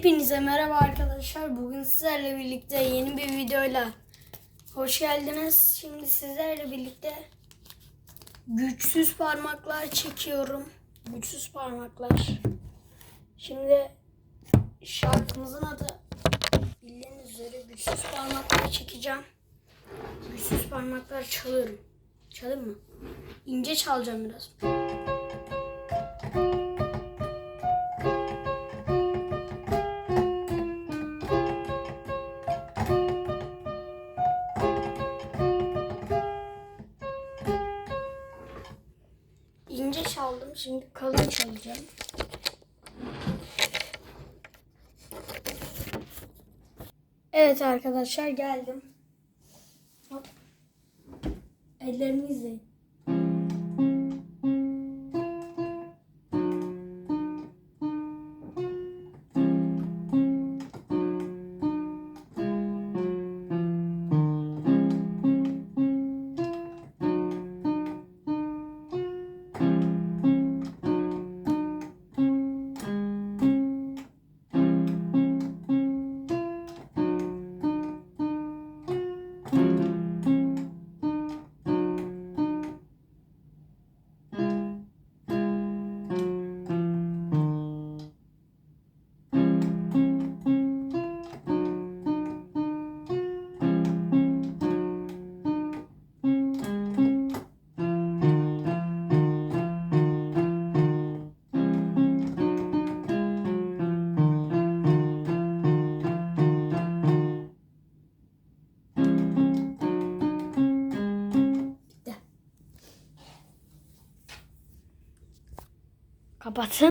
Hepinize merhaba arkadaşlar. Bugün sizlerle birlikte yeni bir videoyla hoş geldiniz. Şimdi sizlerle birlikte güçsüz parmaklar çekiyorum. Güçsüz parmaklar. Şimdi şarkımızın adı bildiğiniz üzere güçsüz parmaklar çekeceğim. Güçsüz parmaklar çalıyorum. Çalayım mı? İnce çalacağım biraz. İnce çaldım. Şimdi kalın çalacağım. Evet arkadaşlar geldim. Hop. Ellerimi izleyin. Kapatın.